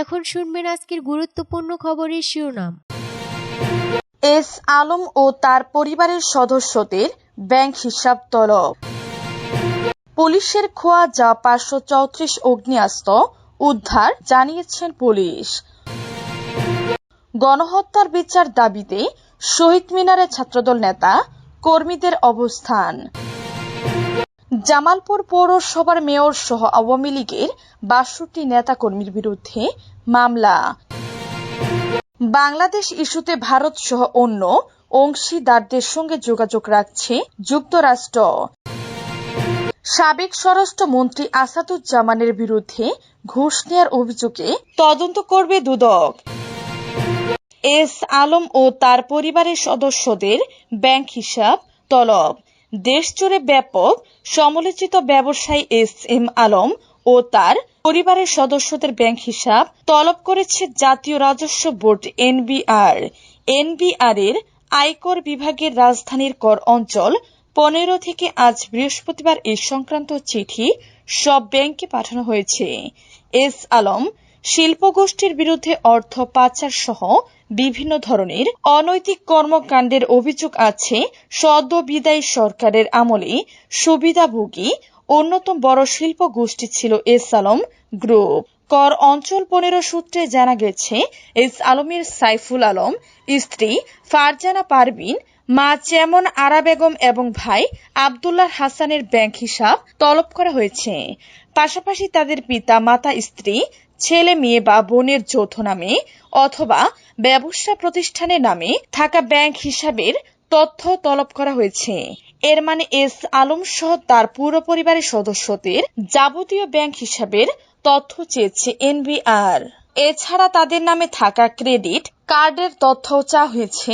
এখন শুনবেন আজকের গুরুত্বপূর্ণ খবরের শিরোনাম। এস আলম ও তার পরিবারের সদস্যদের ব্যাংক হিসাব তলব। পুলিশের খোয়া যা পাঁচশো চৌত্রিশ অগ্নিয়াস্ত্র উদ্ধার জানিয়েছেন পুলিশ। গণহত্যার বিচার দাবিতে শহীদ মিনারে ছাত্রদল নেতা কর্মীদের অবস্থান। জামালপুর পৌরসভার মেয়র সহ আওয়ামী লীগের বাষট্টি নেতাকর্মীর বিরুদ্ধে মামলা। বাংলাদেশ ইস্যুতে ভারত সহ অন্য অংশীদারদের সঙ্গে যোগাযোগ রাখছে যুক্তরাষ্ট্র। সাবেক স্বরাষ্ট্রমন্ত্রী আসাদুজ্জামানের বিরুদ্ধে ঘুষ নেওয়ার অভিযোগে তদন্ত করবে দুদক। এস আলম ও তার পরিবারের সদস্যদের ব্যাংক হিসাব তলব। দেশজুড়ে ব্যাপক সমালোচিত ব্যবসায়ী এস এম আলম ও তার পরিবারের সদস্যদের ব্যাংক হিসাব তলব করেছে জাতীয় রাজস্ব বোর্ড এনবিআর। এনবিআর এর আয়কর বিভাগের রাজধানীর কর অঞ্চল পনেরো থেকে আজ বৃহস্পতিবার এ সংক্রান্ত চিঠি সব ব্যাংকে পাঠানো হয়েছে। এস আলম শিল্পগোষ্ঠীর বিরুদ্ধে অর্থ পাচার সহ বিভিন্ন ধরনের অনৈতিক কর্মকাণ্ডের অভিযোগ আছে সদ্য বিদায়ী সরকারের আমলে সুবিধাভোগী অন্যতম বড় শিল্প গোষ্ঠী ছিল এস আলম গ্রুপ। কর অঞ্চল পনেরো সূত্রে জানা গেছে, এস আলমের সাইফুল আলম, স্ত্রী ফারজানা পারবিন মা চেমন আরা বেগম এবং ভাই আবদুল্লাহ হাসানের ব্যাংক হিসাব তলব করা হয়েছে। পাশাপাশি তাদের পিতা, মাতা, স্ত্রী ছেলে মেয়ে বা বোনের যৌথ নামে অথবা ব্যবসা প্রতিষ্ঠানের নামে থাকা ব্যাংক হিসাবের তথ্য তলব করা হয়েছে। এর মানে এস আলম সহ তার পুরো পরিবারের সদস্যদের যাবতীয় ব্যাংক হিসাবের তথ্য চেয়েছে এনবিআর। এছাড়া তাদের নামে থাকা ক্রেডিট, কার্ডের তথ্যও চাওয়া হয়েছে,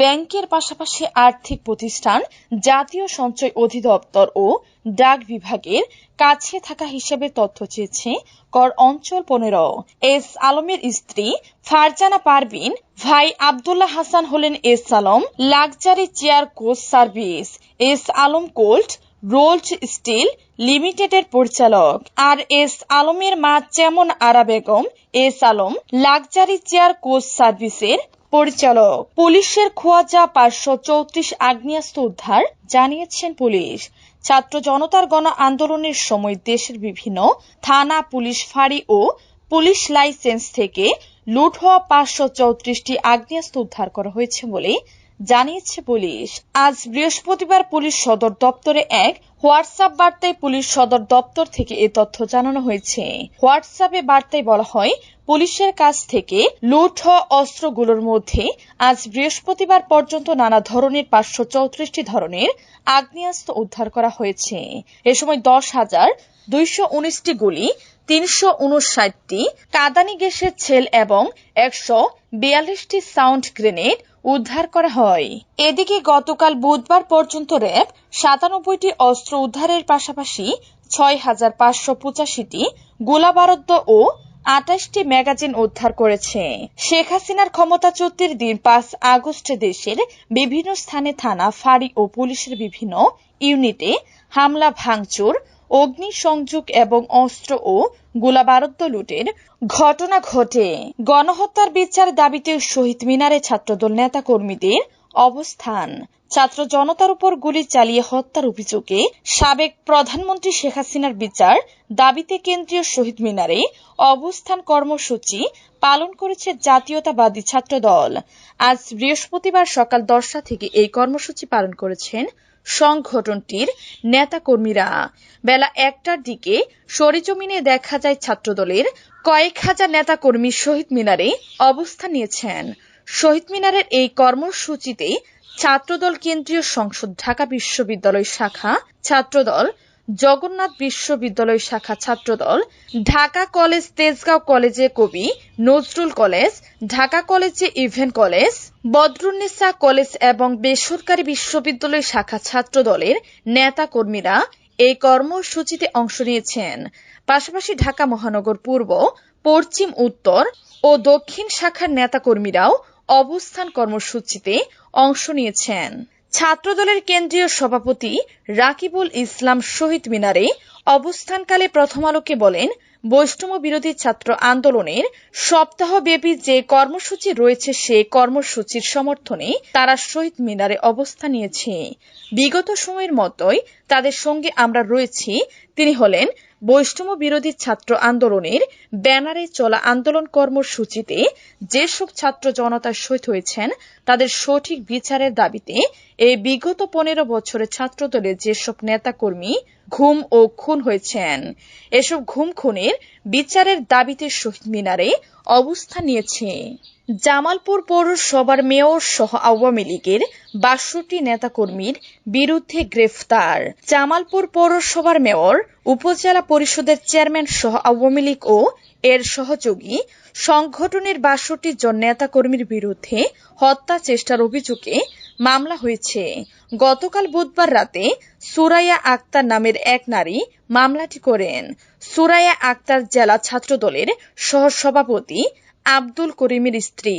ব্যাংকের পাশাপাশি আর্থিক প্রতিষ্ঠান, জাতীয় সঞ্চয় অধিদপ্তর ও ডাক বিভাগের কাছে থাকা হিসেবে তথ্য চেয়েছে কর অঞ্চল পনেরো। এস আলমের স্ত্রী ফারজানা পারবিন ভাই আবদুল্লাহ হাসান হলেন S Alam luxury chair coach service, S Alam cold rolled steel লিমিটেডের পরিচালক। আর এস আলমের মা Chemon Ara Begum, S Alam luxury chair coach সার্ভিসের পরিচালক। পুলিশের খোয়াজা পাঁচশো চৌত্রিশ আগ্নেয়াস্ত্র উদ্ধার জানিয়েছেন পুলিশ। ছাত্র জনতার গণ আন্দোলনের সময় দেশের বিভিন্ন থানা পুলিশ ফাঁড়ি ও পুলিশ লাইসেন্স থেকে লুট হওয়া পাঁচশো চৌত্রিশটি আগ্নেয়াস্ত্র উদ্ধার করা হয়েছে বলে জানিয়েছে পুলিশ। আজ বৃহস্পতিবার পুলিশ সদর দপ্তরে এক হোয়াটসঅ্যাপ বার্তায় পুলিশ সদর দপ্তর থেকে এ তথ্য জানানো হয়েছে। হোয়াটসঅ্যাপে বার্তায় বলা হয়, পুলিশের কাছ থেকে লুট হওয়া অস্ত্রগুলোর মধ্যে আজ বৃহস্পতিবার পর্যন্ত নানা ধরনের পাঁচশো চৌত্রিশটি ধরনের আগ্নেয়াস্ত্র উদ্ধার করা হয়েছে। এ সময় দশ হাজার দুইশো উনিশটি গুলি, তিনশো উনষাটটি কাদানি গ্যাসের ছেল এবং একশো বিয়াল্লিশটি সাউন্ড গ্রেনেড উদ্ধার করা হয়। এদিকে গতকাল বুধবার পর্যন্ত র্যাব সাতানব্বইটি অস্ত্র উদ্ধারের পাশাপাশি ছয় হাজার পাঁচশো পঁচাশিটি গোলাবারুদ্ধ ও আটাশটি ম্যাগাজিন উদ্ধার করেছে। শেখ হাসিনার ক্ষমতাচ্যুতির দিন পাঁচ আগস্টে দেশের বিভিন্ন স্থানে থানা, ফাঁড়ি ও পুলিশের বিভিন্ন ইউনিটে হামলা, ভাঙচুর অগ্নিসংযোগ এবং অস্ত্র ও গোলাবারুদ্ধ লুটের ঘটনা ঘটে। গণহত্যার বিচার দাবিতে শহীদ মিনারে ছাত্রদল নেতা কর্মীদের অবস্থান। ছাত্র জনতার উপর গুলি চালিয়ে হত্যার অভিযোগে সাবেক প্রধানমন্ত্রী শেখ হাসিনার বিচার দাবিতে কেন্দ্রীয় শহীদ মিনারে অবস্থান কর্মসূচি পালন করেছে জাতীয়তাবাদী ছাত্র দল আজ বৃহস্পতিবার সকাল দশটা থেকে এই কর্মসূচি পালন করেছেন সংগঠনটির নেতাকর্মীরা। বেলা একটার দিকে সরেজমিনে দেখা যায় ছাত্রদলের কয়েক হাজার নেতাকর্মী শহীদ মিনারে অবস্থান নিয়েছেন। শহীদ মিনারের এই কর্মসূচিতে ছাত্রদল কেন্দ্রীয় সংসদ, ঢাকা বিশ্ববিদ্যালয় শাখা ছাত্রদল জগন্নাথ বিশ্ববিদ্যালয় শাখা ছাত্রদল, ঢাকা কলেজ তেজগাঁও কলেজে কবি নজরুল কলেজ, ঢাকা কলেজে ইভেন কলেজ বদরুন্নেসা কলেজ এবং বেসরকারি বিশ্ববিদ্যালয় শাখা ছাত্রদলের নেতা কর্মীরা এই কর্মসূচিতে অংশ নিয়েছেন। পাশাপাশি ঢাকা মহানগর পূর্ব, পশ্চিম উত্তর ও দক্ষিণ শাখার নেতাকর্মীরাও অবস্থান কর্মসূচিতে অংশ নিয়েছেন। ছাত্রদলের কেন্দ্রীয় সভাপতি রাকিবুল ইসলাম শহীদ মিনারে অবস্থানকালে প্রথম আলোকে বলেন, বৈষ্ণব বিরোধী ছাত্র আন্দোলনের সপ্তাহব্যাপী যে কর্মসূচি রয়েছে সে কর্মসূচির সমর্থনে তারা শহীদ মিনারে অবস্থান নিয়েছে। বিগত সময়ের মতোই তাদের সঙ্গে আমরা রয়েছি। তিনি হলেন বৈষ্ণব বিরোধী ছাত্র আন্দোলনের ব্যানারে চলা আন্দোলন কর্মসূচিতে যেসব ছাত্র জনতা সহিত হয়েছেন, তাদের সঠিক বিচারের দাবিতে এই বিগত পনেরো বছরে ছাত্রদলের যেসব নেতাকর্মী ঘুম ও খুন হয়েছেন। এসব ঘুম খুনের বিচারের দাবিতে শহীদ মিনারে অবস্থান নিয়েছে। জামালপুর পৌরসভার মেয়র সহ আওয়ামী লীগের বাষট্টি নেতাকর্মীর বিরুদ্ধে গ্রেফতার। জামালপুর পৌরসভার মেয়র, উপজেলা পরিষদের চেয়ারম্যান সহ আওয়ামী লীগ ও এর সহযোগী সংগঠনের বাষট্টি জন নেতাকর্মীর বিরুদ্ধে হত্যা চেষ্টার অভিযোগে মামলা হয়েছে। গতকাল বুধবার রাতে সুরাইয়া আক্তার নামের এক নারী মামলাটি করেন। সুরাইয়া আক্তার জেলা ছাত্রদলের সহসভাপতি আব্দুল করিমের স্ত্রী।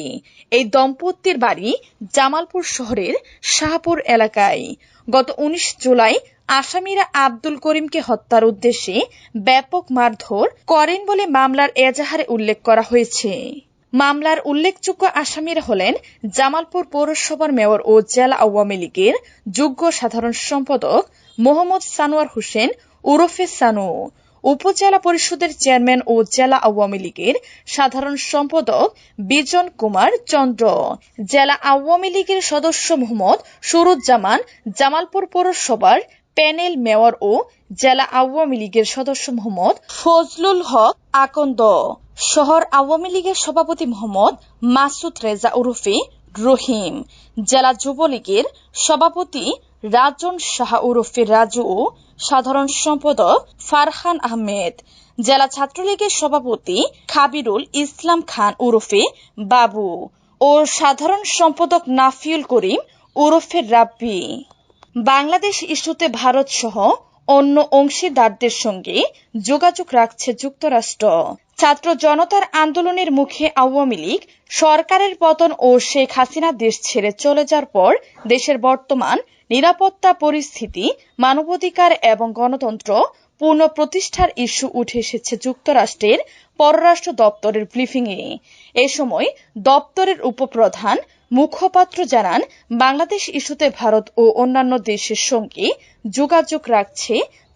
এই দম্পতির বাড়ি জামালপুর শহরের শাহপুর এলাকায়। গত উনিশ জুলাই আসামিরা আব্দুল করিমকে হত্যার উদ্দেশ্যে ব্যাপক মারধর করেন বলে মামলার এজাহারে উল্লেখ করা হয়েছে। মামলার উল্লেখযোগ্য আসামিরা হলেন জামালপুর পৌরসভার মেয়র ও জেলা আওয়ামী লীগের যুগ্ম সাধারণ সম্পাদক মোহাম্মদ সানোয়ার হোসেন ওরফে সানু। উপজেলা পরিষদের চেয়ারম্যান ও জেলা আওয়ামী লীগের সাধারণ সম্পাদক বিজন কুমার চন্দ্র। জেলা আওয়ামী লীগের সদস্য মোহাম্মদ সুরুজ্জামান জামালপুর পৌরসভার প্যানেল মেয়র ও জেলা আওয়ামী লীগের সদস্য মোহাম্মদ ফজলুল হক আকন্দ। শহর আওয়ামী লীগের সভাপতি মোহাম্মদ মাসুদ রেজা ওরফে রহিম। জেলা যুবলীগের সভাপতি রাজন সাহা ওরফে রাজু ও সাধারণ সম্পাদক ফারহান আহমেদ। জেলা ছাত্রলীগের সভাপতি খাবিরুল ইসলাম খান ওরফে বাবু ও সাধারণ সম্পাদক নাফিউল করিম ওরফে রাব্বি। বাংলাদেশ ইস্যুতে ভারত সহ অন্য অংশীদারদের সঙ্গে যোগাযোগ রাখছে যুক্তরাষ্ট্র। ছাত্র জনতার আন্দোলনের মুখে আওয়ামী লীগ সরকারের পতন ও শেখ হাসিনা দেশ ছেড়ে চলে যাওয়ার পর দেশের বর্তমান নিরাপত্তা পরিস্থিতি, মানবাধিকার এবং গণতন্ত্র পুনঃ প্রতিষ্ঠার ইস্যু উঠে এসেছে যুক্তরাষ্ট্রের পররাষ্ট্র দপ্তরের ব্রিফিংয়ে। এ সময় দপ্তরের উপপ্রধান মুখপাত্র জানান, বাংলাদেশ ইস্যুতে ভারত ও অন্যান্য দেশের সঙ্গে যোগাযোগ রাখছে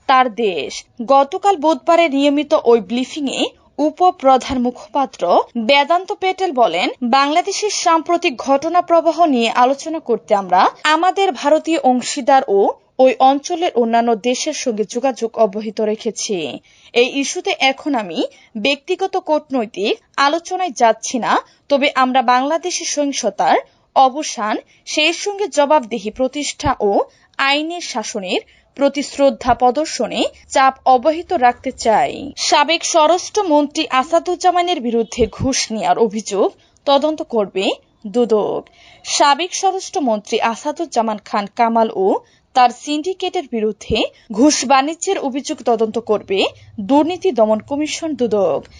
তার দেশ। গতকাল বুধবারের নিয়মিত ওই ব্লিফিংয়ে উপপ্রধান মুখপাত্র বেদান্ত পেটেল বলেন, বাংলাদেশের সাম্প্রতিক ঘটনা প্রবাহ নিয়ে আলোচনা করতে আমরা আমাদের ভারতীয় অংশীদার ও ওই অঞ্চলের অন্যান্য দেশের সঙ্গে যোগাযোগ অব্যাহত রেখেছি। এই ইস্যুতে এখন আমি ব্যক্তিগত কূটনৈতিক আলোচনায় যাচ্ছি না, তবে আমরা বাংলাদেশের সহিংসতার অবসান, সেই সঙ্গে জবাবদিহি প্রতিষ্ঠা ও আইনের শাসনের প্রতি শ্রদ্ধা প্রদর্শনে চাপ অব্যাহত রাখতে চাই। সাবেক স্বরাষ্ট্রমন্ত্রী আসাদুজ্জামানের বিরুদ্ধে ঘুষ নেওয়ার অভিযোগ তদন্ত করবে দুদক। সাবেক স্বরাষ্ট্রমন্ত্রী আসাদুজ্জামান খান কামাল ও তার সিন্ডিকেটের বিরুদ্ধে ঘুষ বাণিজ্যের অভিযোগ তদন্ত করবে দুর্নীতি দমন কমিশন দুদক।